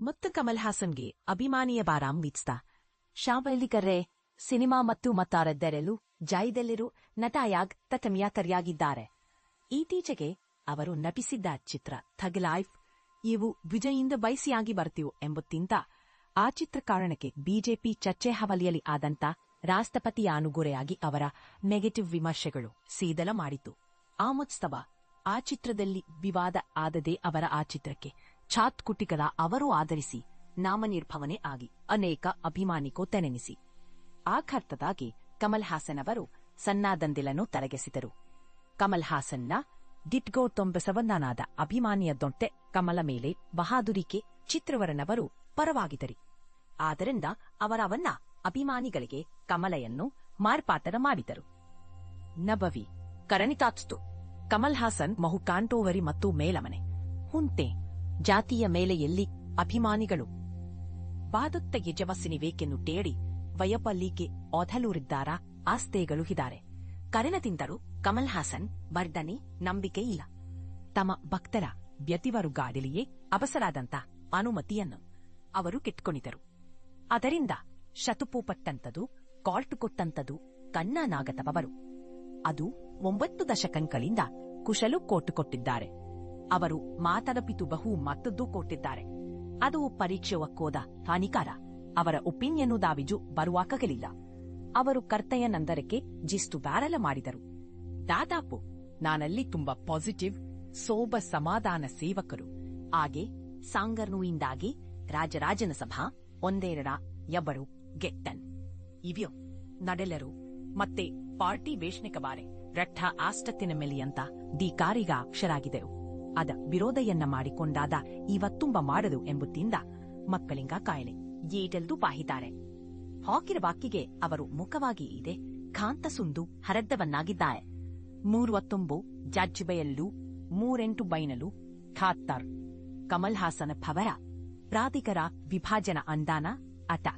ಮತ್ತು ಕಮಲ್ ಹಾಸನ್ಗೆ ಅಭಿಮಾನಿಯ ಬಾರಾಂ ವಿಚ್ತಾ. ಶಾಂಪಲಿಕರ್ರೆ ಸಿನಿಮಾ ಮತ್ತು ಮತ್ತಾರದ್ದರೆಲ್ಲೂ ಜಾಯ್ದೆಲ್ಲಿರು ನಟಾಯಾಗ್ ತಟಮಿಯಾಕರ್ಯಾಗಿದ್ದಾರೆ ಇತ್ತೀಚೆಗೆ ಅವರು ನಟಿಸಿದ್ದ ಚಿತ್ರ ಥಗ್ ಲೈಫ್, ಇವು ವಿಜಯಿಂದ ಬಯಸಿಯಾಗಿ ಬರ್ತೀವು ಎಂಬುತ್ತಿಂತ ಆ ಚಿತ್ರ ಕಾರಣಕ್ಕೆ ಬಿಜೆಪಿ ಚರ್ಚೆ ಹವಲಿಯಲ್ಲಿ ಆದಂತ ರಾಷ್ಟ್ರಪತಿಯ ಅನುಗುರೆಯಾಗಿ ಅವರ ನೆಗೆಟಿವ್ ವಿಮರ್ಶೆಗಳು ಸೀದಲ ಮಾಡಿತು ಆ ಮುತ್ಸವ ಆ ಚಿತ್ರದಲ್ಲಿ ವಿವಾದ ಆದದೇ ಅವರ ಆ ಚಿತ್ರಕ್ಕೆ ಛಾತ್ ಕುಟಿಕದ ಅವರು ಆಧರಿಸಿ ನಾಮನಿರ್ಭವನೆ ಆಗಿ ಅನೇಕ ಅಭಿಮಾನಿಕೋ ತೆನೆನಿಸಿ. ಆ ಖರ್ತದಾಗಿ ಕಮಲ್ ಹಾಸನ್ ಅವರು ಸನ್ನಾದಂದಿಲನ್ನು ತರಗಿಸಿದರು. ಕಮಲ್ ಹಾಸನ್ನ ದಿಟ್ಗೋ ಅಭಿಮಾನಿಯ ದೊಂಟೆ ಕಮಲ ಮೇಲೆ ಬಹಾದುರಿಕೆ ಚಿತ್ರವರನವರು ಪರವಾಗಿದರಿ ಆದ್ದರಿಂದ ಅವರವನ್ನ ಅಭಿಮಾನಿಗಳಿಗೆ ಕಮಲೆಯನ್ನು ಮಾರ್ಪಾತರ ಮಾಡಿದರು ನಬವಿ ಕರಣಿತಾತ್ಸ್ತು ಕಮಲ್ ಹಾಸನ್ ಮಹುಕಾಂಟೋವರಿ ಮತ್ತು ಮೇಲಮನೆ, ಹುಂತೆ ಜಾತಿಯ ಮೇಲೆ ಎಲ್ಲಿ ಅಭಿಮಾನಿಗಳು? ಬಾದುತ್ತ ಯಜವಸ್ಸಿನಿವೇಕೆನ್ನು ಟೇಡಿ ವಯಪಲ್ಲಿಗೆ ಓಧಲೂರಿದ್ದಾರ ಆಸ್ತೆಗಳು ಹಿದ್ದಾರೆ ಕರೆನ ತಿಂದರು ಕಮಲ್ ಹಾಸನ್ ಬರ್ದನೆ ನಂಬಿಕೆ ಇಲ್ಲ. ತಮ್ಮ ಭಕ್ತರ ವ್ಯತಿವರು ಗಾಡಿಲಿಯೇ ಅಬಸರಾದಂತ ಅನುಮತಿಯನ್ನು ಅವರು ಕಿಟ್ಕೊಂಡಿದರು ಅದರಿಂದ ಶತುಪೂಪಟ್ಟಂತದು, ಕಾಲ್ಟು ಕೊಟ್ಟಂತದು ಕಣ್ಣನಾಗತವರು ಅದು ಒಂಬತ್ತು ದಶಕಂಗಳಿಂದ ಕುಶಲು ಕೋಟು ಕೊಟ್ಟಿದ್ದಾರೆ. ಅವರು ಮಾತಡಪಿತು ಬಹು ಮತ್ತದ್ದು ಕೊಟ್ಟಿದ್ದಾರೆ. ಅದು ಪರೀಕ್ಷೆ ಒಕ್ಕೋದ ಹಾನಿಕಾರ. ಅವರ ಒಪಿನಿಯನ್ನು ದಾವಿಜು ಬರುವಾಕಗಲಿಲ್ಲ. ಅವರು ಕರ್ತಯ್ಯನಂದರಕ್ಕೆ ಜಿಸ್ತು ಬ್ಯಾರಲ ಮಾಡಿದರು. ದಾದಾಪು, ನಾನಲ್ಲಿ ತುಂಬಾ ಪಾಸಿಟಿವ್, ಸೋಬ ಸಮಾಧಾನ ಸೇವಕರು. ಹಾಗೆ ಸಾಂಗರ್ನುಯಿಂದಾಗಿ ರಾಜರಾಜನ ಸಭಾ ಒಂದೆರಡ ಎಬ್ಬರು ಗೆಟ್ಟನ್. ಇವ್ಯೋ, ನಡೆಲರು. ಮತ್ತೆ ಪಾರ್ಟಿ ವೇಷಣಿಕಬಾರೆ ರಟ್ಟ ಆಷ್ಟತ್ತಿನ ದಿ ಕಾರಿಗ ಅಕ್ಷರಾಗಿದೆವು ಅದ ವಿರೋಧಯನ್ನ ಮಾಡಿಕೊಂಡಾದ ಇವತ್ತುಂಬ ಮಾಡದು ಎಂಬುತ್ತಿಂದ ಮಕ್ಕಳಿಂಗ ಕಾಯಿಲೆ. ಏಟೆಲ್ದು ಬಾಹಿದ್ದಾರೆ ಹಾಕಿರ ಬಾಕಿಗೆ ಅವರು ಮುಖವಾಗಿ ಇದೆ. ಖಾಂತಸುಂದು ಹರದ್ದವನ್ನಾಗಿದ್ದಾರೆ ಮೂರುವತ್ತೊಂಬು ಜಾಜ್ಜಿಬೆಯಲ್ಲೂ ಮೂರೆಂಟು ಬೈನಲು ಖಾತ್ತಾರ್ ಕಮಲ್ ಹಾಸನ ಭವರ ಪ್ರಾಧಿಕರ ವಿಭಾಜನ ಅಂದಾನ ಅಟ